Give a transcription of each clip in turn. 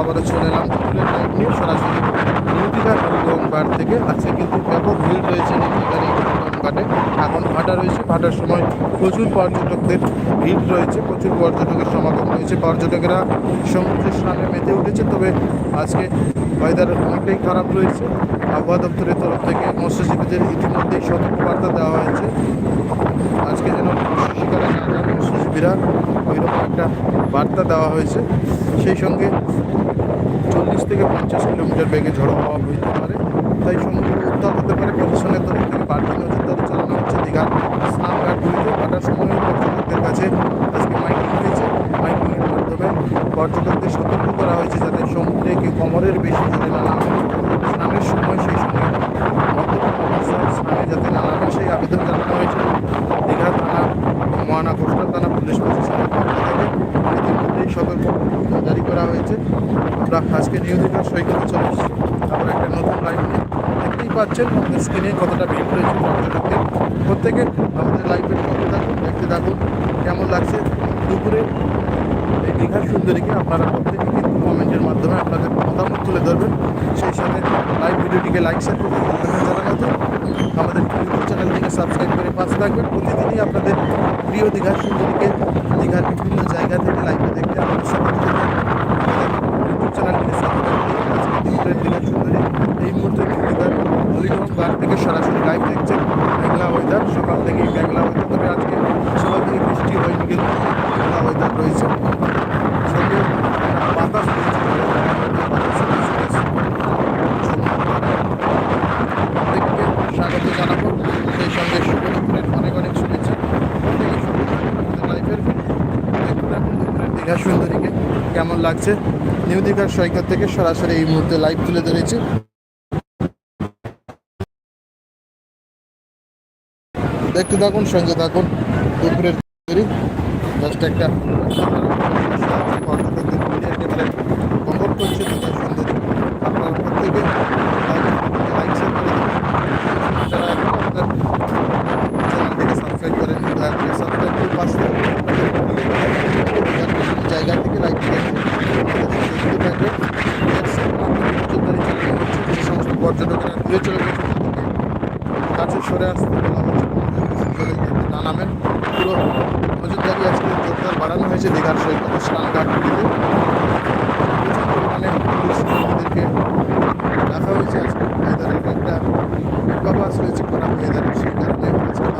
আবারও চলে এলাম নিয়ে সরাসরি থেকে। আজকে কিন্তু ব্যাপক ভিড় রয়েছে নিউ দীঘার এই ঘাটে এখন ভাটা রয়েছে। ভাটার সময় প্রচুর পর্যটকদের ভিড় রয়েছে। প্রচুর পর্যটকের সমাগম রয়েছে। পর্যটকেরা সমুদ্রে স্নানে মেতে উঠেছে। তবে আজকে ওয়েদার অনেকটাই খারাপ রয়েছে। আবহাওয়া দপ্তরের তরফ থেকে মৎস্যজীবীদের ইতিমধ্যেই সতর্কবার্তা দেওয়া হয়েছে। আজকে যেন শিকারে মৎস্যজীবীরা। একটা বার্তা দেওয়া হয়েছে। সেই সঙ্গে চল্লিশ থেকে পঞ্চাশ কিলোমিটার বেগে ঝড়ো হওয়া বইতে পারে। তাই সমুদ্র উত্তাপ হতে পারে। প্রশাসনের তরফ থেকে বাড়তি নজরদারি চালানো হচ্ছে। দীঘার স্নানঘাটগুলিতে হাঁটার সময় পর্যটকদের কাছে আজকে মাইকিং হয়েছে। মাইকিংয়ের মাধ্যমে পর্যটকদের সতর্ক করা হয়েছে যাতে সমুদ্রে কেউ কমরের বেশি জলে না নামে স্নানের সময় সেই সঙ্গে মদ্যপান অবস্থায় স্নানে যাতে না নামে সেই আবেদন জানানো হয়েছে দীঘা থানা এবং মহানা কোস্টাল থানা পুলিশ প্রশাসনের পক্ষ থেকে ইতিমধ্যেই সতর্ক জারি করা হয়েছে আমরা আজকে নিউ দীঘার সৈকতে চলে এসেছি আবার একটা নতুন লাইভ নিয়ে দেখতেই পাচ্ছেন আমাদের স্ক্রিনে কতটা ভিড় রয়েছে পর্যটকদের প্রত্যেকে আমাদের লাইভের সঙ্গে থাকুন, দেখতে থাকুন, কেমন লাগছে। দুপুরে এই দীঘার সুন্দরীকে আপনারা প্রত্যেকে কিন্তু কমেন্টের মাধ্যমে আপনাদের মতামত তুলে ধরবেন। সেই সাথে লাইভ ভিডিওটিকে লাইক শেয়ার করতে আমাদের ইউটিউব চ্যানেলটিকে সাবস্ক্রাইব করে পাশে থাকবেন। প্রতিদিনই আপনাদের প্রিয় দীঘার সুন্দরীকে দীঘার বিভিন্ন জায়গা থেকে লাইভে দেখতে আমাদের সাথে ইউটিউব চ্যানেলটিকে সাবস্ক্রাইব করে আজকে দীঘার সুন্দরী এই মুহূর্তে হলিগম ঘাট থেকে সরাসরি লাইভ দেখছেন মেঘলা ওয়েদার সকাল থেকেই মেঘলা ওয়েদার তবে আজকে সকাল থেকে বৃষ্টি হয়নি কিন্তু মেঘলা ওয়েদার রয়েছে। সঙ্গে বাতাস জানাব। সেই সঙ্গে অনেক অনেক শুভেচ্ছা। প্রত্যেকে শুভ লাইফের দেখতে থাকুন দুপুরের দীঘা সুন্দরীকে কেমন লাগছে? নিউ দীঘার সৈকত থেকে সরাসরি এই মুহূর্তে লাইভ তুলে ধরেছি। দেখতে থাকুন সঙ্গে থাকুন। দুপুরের তৈরি। জাস্ট একটা সাবস্ক্রাইব করেন পাশে থাকুন। আপনাদের প্রিয় দীঘার বিভিন্ন জায়গা থেকে লাইক দেখতে থাকবে যে সমস্ত পর্যটকেরা দূরে চলে গেছে কাছে সরে আসতে বলা হচ্ছে চলে যেতে না নামেন পুরো নজরদারি আজকে জোরদার বাড়ানো হয়েছে দীঘার সৈকত স্নানঘাটগুলিতে প্রচুর পরিমাণে পুলিশ কর্মীদেরকে রাখা হয়েছে আজকে ওয়েদারের একটা খারাপ সেই কারণে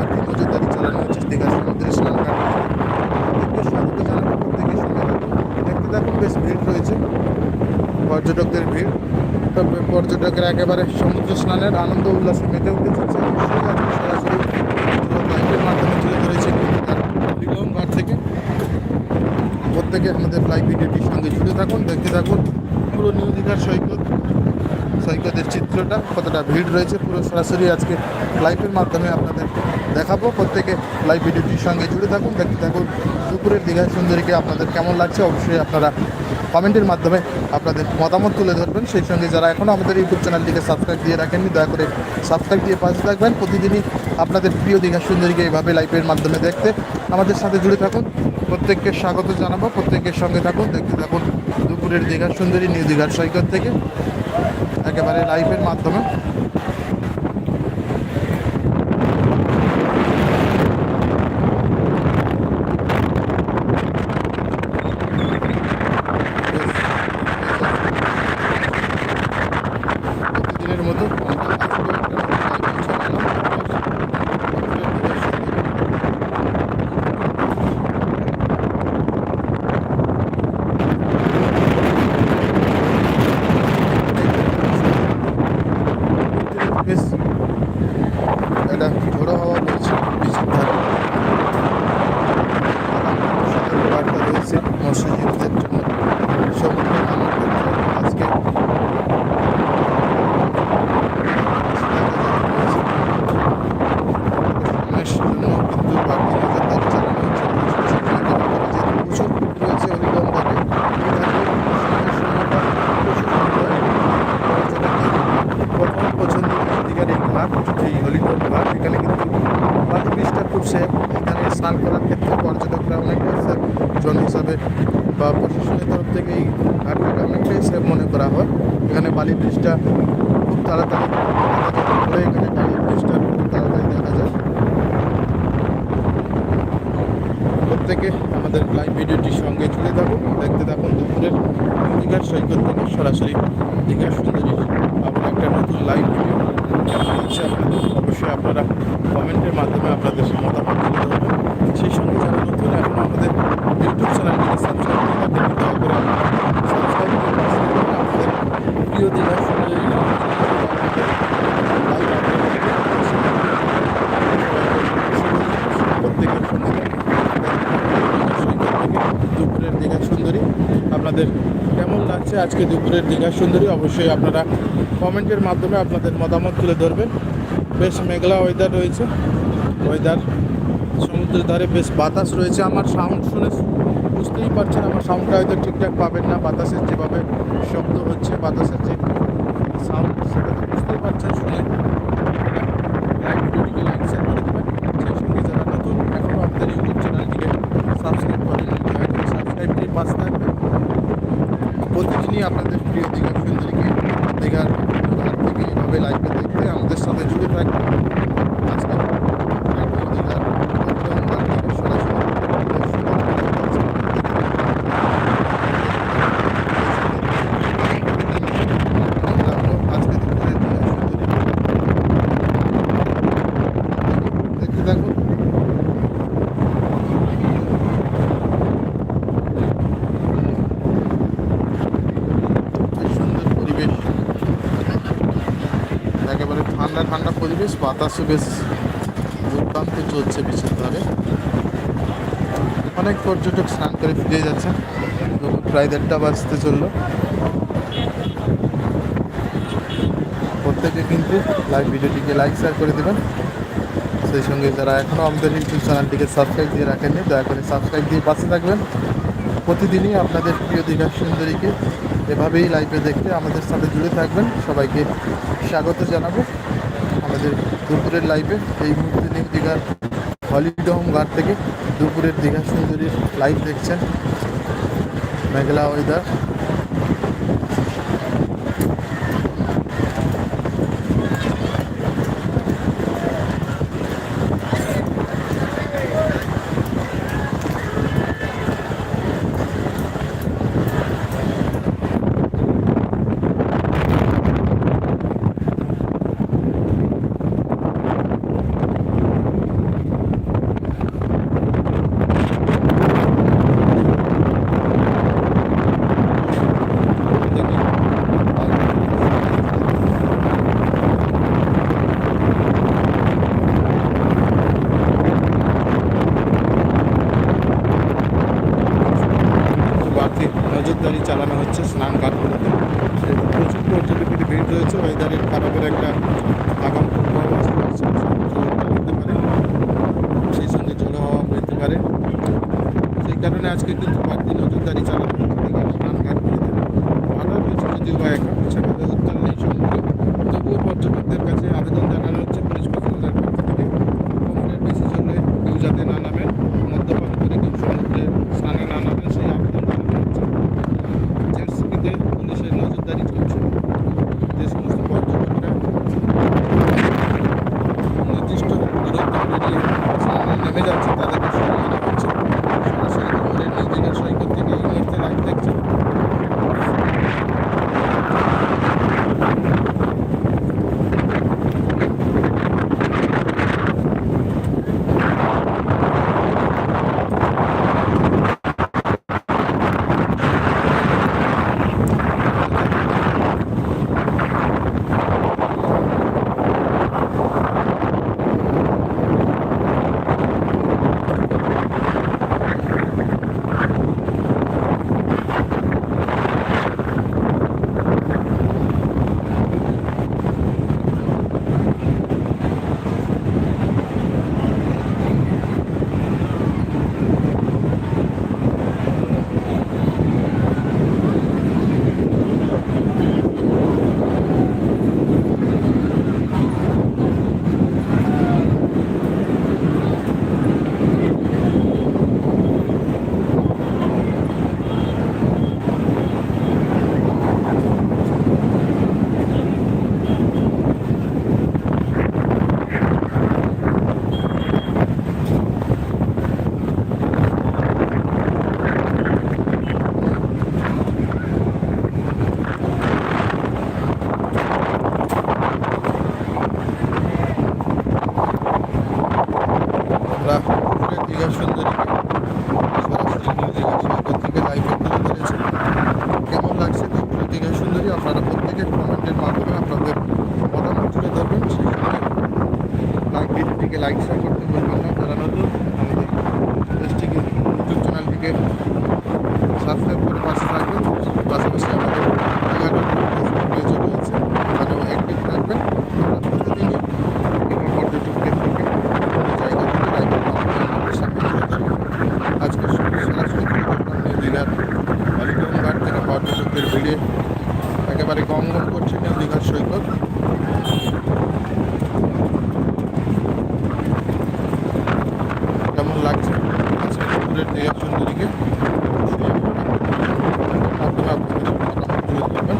আজকে নজরদারি চালানো হচ্ছে স্নানঘাট প্রত্যেককে স্বাগত জানাব প্রত্যেকের সঙ্গে দেখতে থাকুন, বেশ ভিড় রয়েছে। পর্যটকদের ভিড়। তবে পর্যটকেরা একেবারে সমুদ্র স্নানের আনন্দ উল্লাসে মেতে উঠেছে সরাসরি মাধ্যমে তুলে ধরেছে থেকে। প্রত্যেকে আমাদের লাইভ ভিডিওটির সঙ্গে জুড়ে থাকুন, দেখতে থাকুন। পুরো নিউ দীঘার সৈকত, সৈকতের চিত্রটা, কতটা ভিড় রয়েছে, পুরো সরাসরি আজকে লাইভের মাধ্যমে আপনাদের দেখাবো। প্রত্যেকে লাইভ ভিডিওটির সঙ্গে জুড়ে থাকুন। দেখতে থাকুন দুপুরের দীঘা সুন্দরীকে আপনাদের কেমন লাগছে, অবশ্যই আপনারা কমেন্টের মাধ্যমে আপনাদের মতামত তুলে ধরবেন। সেই সঙ্গে যারা এখনও আমাদের ইউটিউব চ্যানেলটিকে সাবস্ক্রাইব দিয়ে রাখেননি, দয়া করে সাবস্ক্রাইব দিয়ে পাশে থাকবেন। প্রতিদিনই আপনাদের প্রিয় দীঘা সুন্দরীকে এইভাবে লাইভের মাধ্যমে দেখতে আমাদের সাথে জুড়ে থাকুন। প্রত্যেককে স্বাগত জানাব, প্রত্যেকের সঙ্গে থাকুন। দেখতে থাকুন দুপুরের দীঘা সুন্দরী, নিউ দীঘার সৈকত থেকে। একেবারে লাইভের মাধ্যমে। এসে এখানে স্নান করার ক্ষেত্রে পর্যটকরা অনেকটা জন হিসাবে বা প্রশাসনের তরফ থেকে এই ঘাটটাকে অনেকটাই সেফ মনে করা হয়। এখানে বালি ব্রিজটা খুব তাড়াতাড়ি এখানে বালি ব্রিজটা খুব তাড়াতাড়ি দেখা যায়। প্রত্যেকে আমাদের লাইভ ভিডিওটির সঙ্গে চলে থাকুন। দেখতে থাকুন দুপুরের দীঘার সৈকত থেকে সরাসরি দীঘার সুন্দরী। আপনার একটা নতুন লাইভ ভিডিও আপনাদের আপনারা কমেন্টের মাধ্যমে আপনাদের মতামত তুলে ধরবেন সেই সঙ্গে যারা নতুন এখন আমাদের ইউটিউব চ্যানেলটিকে সাবস্ক্রাইব করে দয়া করে আপনারা সাবস্ক্রাইব করে। আমাদের প্রিয় সঙ্গে দুপুরের আপনাদের কেমন লাগছে আজকে দুপুরের দীঘা সুন্দরী? অবশ্যই আপনারা কমেন্টের মাধ্যমে আপনাদের মতামত তুলে ধরবেন। বেশ মেঘলা ওয়েদার রয়েছে। ওয়েদার সমুদ্রের ধারে বেশ বাতাস রয়েছে। আমার সাউন্ড শুনে বুঝতেই পারছেন, আমার সাউন্ডটা হয়তো ঠিকঠাক পাবেন না। বাতাসের যেভাবে শব্দ হচ্ছে, বাতাসের যে সাউন্ড সেটা তো বুঝতেই পারছেন শুনে। প্রতিদিনই আপনাদের প্রিয় দীঘা সুন্দরীকে দীঘার থেকে এভাবে লাইভে দেখতে আমাদের সাথে জুড়ে থাকবে আজকে একদম দীঘার একদম ঘাট থেকে সরাসরি আজকে দুপুরে দীঘা সুন্দরী দেখতে থাকুন কি সুন্দর পরিবেশ একেবারে ঠান্ডা ঠান্ডা পরিবেশ বাতাসও বেশ দুর্দান্ত চলছে বিশেষ ধরে অনেক পর্যটক স্নান করে ফিরে যাচ্ছে প্রায় দেড়টা বাজতে চলল। প্রত্যেকে কিন্তু লাইভ ভিডিওটিকে লাইক শেয়ার করে দেবেন। সেই সঙ্গে যারা এখনও আমাদের ইউটিউব চ্যানেলটিকে সাবস্ক্রাইব দিয়ে রাখেননি, দয়া করে সাবস্ক্রাইব দিয়ে পাশে থাকবেন। প্রতিদিনই আপনাদের প্রিয় দীঘা সুন্দরীকে এভাবেই লাইভে দেখতে আমাদের সাথে জুড়ে থাকবেন। সবাইকে স্বাগত জানাব। আমাদের দুপুরের লাইভে এই মুহূর্তে নিউ দীঘার হলিডে হোম থেকে দুপুরের দীঘা সুন্দরীর লাইভ দেখছেন। মেঘলা ওয়েদার বাড়তি নজরদারি চালানো হচ্ছে স্নান ঘাটগুলোতে চ্যানেলটিকে লাইক শেয়ার করতে ভুলবেন না। যারা নতুন, আমাদের এসটি ইউটিউব চ্যানেলটিকে সাবস্ক্রাইব করে পাশে থাকবেন। পাশাপাশি আমাদের রয়েছে। ভিড়ে একেবারে গম গম করছে নিউ দীঘার সৈকত কেমন লাগছে আজকে দুপুরের দীঘা সুন্দরীকে আপনারা আপনাদের মতামত তুলে ধরবেন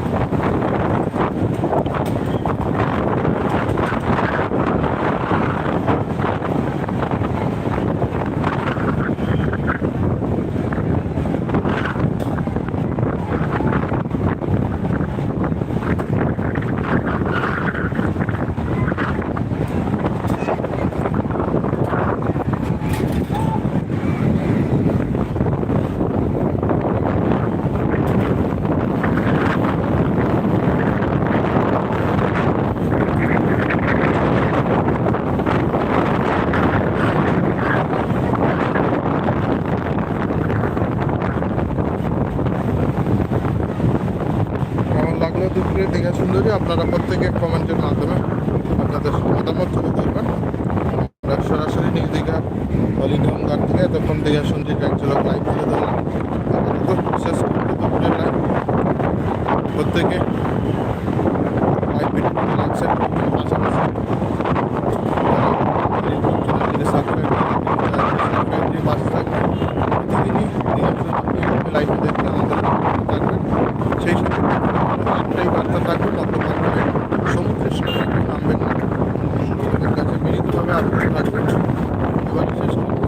কেমন লাগল দুপুরে দীঘা সুন্দরী আপনারা প্রত্যেকে কমেন্টের মাধ্যমে আপনাদের মতামত তুলে ধরবেন। আমরা সরাসরি নিউ দীঘা ঘাট থেকে তখন দীঘা সুন্দরী ব্যাংক ঝলক লাইভ তুলে ধরলাম। আপাতত শেষ করতে দুপুরের লাইভ প্রত্যেকে মিলিতভাবে আগ্রহ থাকবেন এবার শেষ করবো